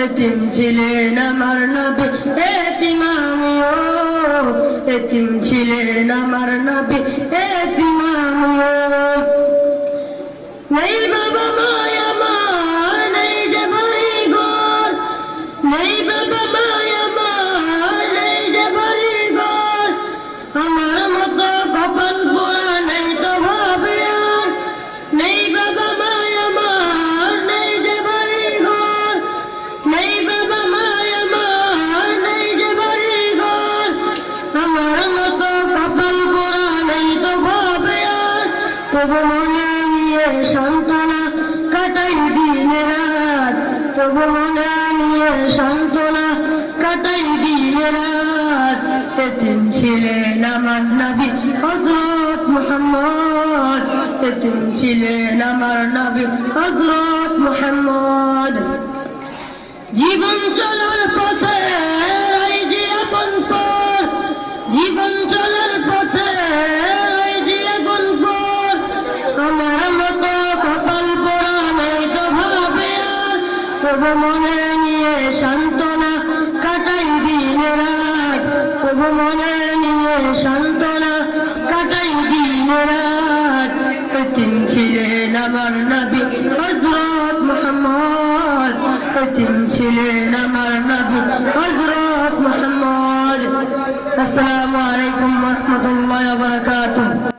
এতিম ছিলেন আমার নবী, এতিম আমিও এতিম ছিলেন আমার নবী, এতিম আমিও নেই বাবা মায়া মা, নেই যে ঘর। নেই বাবা মায়া মা তবু মনে নিয়ে সান্ত্বনা কাটাই দিন রাত। তবু মনে নিয়ে সান্ত্বনা কাটাই দিন রাত। এতিম ছিলেন আমার নবী হজরত মোহাম্মদ। এতিম ছিলেন আমার নবী হজরত মোহাম্মদ। জীবন চলার পথে। জীবন চলার পথে আমার মতো কপাল পোড়া তো ভাবে আর তবু মনে নিয়ে সান্ত্বনা কাটাই দিন রাত। তবু মনে নিয়ে সান্ত্বনা কাটাই দিন রাত। এতিম ছিলেন আমার নবী হজরত মোহাম্মদ। এতিম ছিলেন আমার নবী হজরত মোহাম্মদ। আসসালামু আলাইকুম রহমতুল্লাহ বারাকাতুহ।